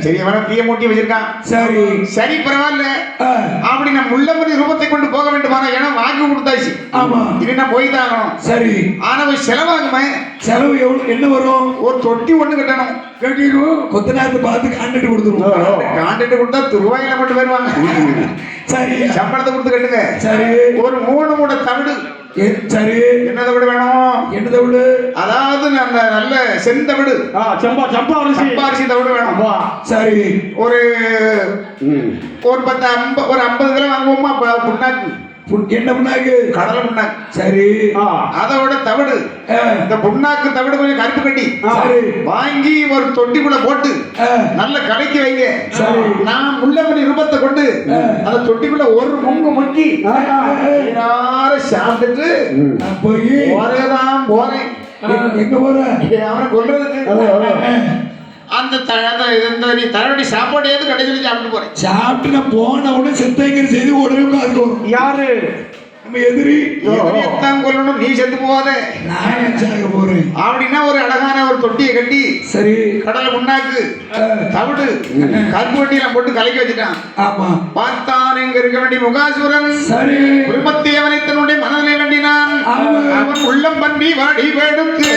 சரி சரி. சரி பரவாயில்ல. அப்படி நம்ம முள்ளம்பதி ரூபத்தை கொண்டு போக வேண்டுமான? ஏன்னா வாக்கு கொடுத்தாச்சு. ஆமா. நான் போய் தான் ஆகணும். சரி. ஆனா செலவாகுமே. செலவு எவ்வளவு என்ன வரும்? ஒரு தொட்டி ஒண்ணு கட்டணும். கட்டிடுவோம் கொத்த நேரத்தை பார்த்து காண்டிட்டு கொடுத்துருவோம் கான்ட்ராக்ட் கொடுத்தா துருவாயில மட்டும் வருவாங்க. சரி. சம்பளத்தை கொடுத்து கட்டுங்க. சரி. ஒரு மூணு மூட எ- சரி. என்ன தவிடு வேணும்? என்னதை விடு. அதாவது நல்ல நல்ல செந்தவிடு செம்பா செம்பா அரிசி. சம்பாரிசி தவிடு வேணும். சரி. ஒரு ஒரு பத்து ஐம்ப ஒரு ஐம்பது கிலோ வாங்குவோமா? புண்ணாக்கு புண்- என்ன பண்ணாக்கு? கடலை புண்ணாக்கு. சரி. அதோட தவிடு. இந்த புண்ணாக்கு தவிடு கொஞ்சம் கருப்பு கட்டி. வாங்கி ஒரு தொட்டிக்குள்ள போட்டு நல்ல கலக்கி வைங்க. நான் முள்ளமணி ரூபத்தை கொண்டு அந்த தொட்டிக்குள்ள ஒரு முங்கு முக்கி சாப்பிட்டுட்டு போய் போறேதான் போறேன். எங்க போற? அவனை கொல்றதுக்கு. ஆ, அந்த நீ தரவடி சாப்பாடு ஏது கடைசியில் சாப்பிட்டு போறேன்? சாப்பிட்டு நான் போன உடனே செத்தங்கிற செய்தி உடனே யாரு? நம்ம எதிரி. எதைத்தான் கொல்லணும்? நீ செத்து போவாதே நான் போறேன்? அப்படின்னா ஒரு அழகான ஒரு தொட்டியை கட்டி சரி. கடலை முன்னாக்கு தவிடு கருப்பு வண்டியெல்லாம் போட்டு கலக்கி வச்சுட்டான். ஆமா. பார்த்தான் எங்க இருக்க வேண்டிய முகாசுரன். சரி. குடும்பத்தை அவனை தன்னுடைய மனதிலே வேண்டினான். அவன் உள்ளம் பண்பி வாடி வேடுத்து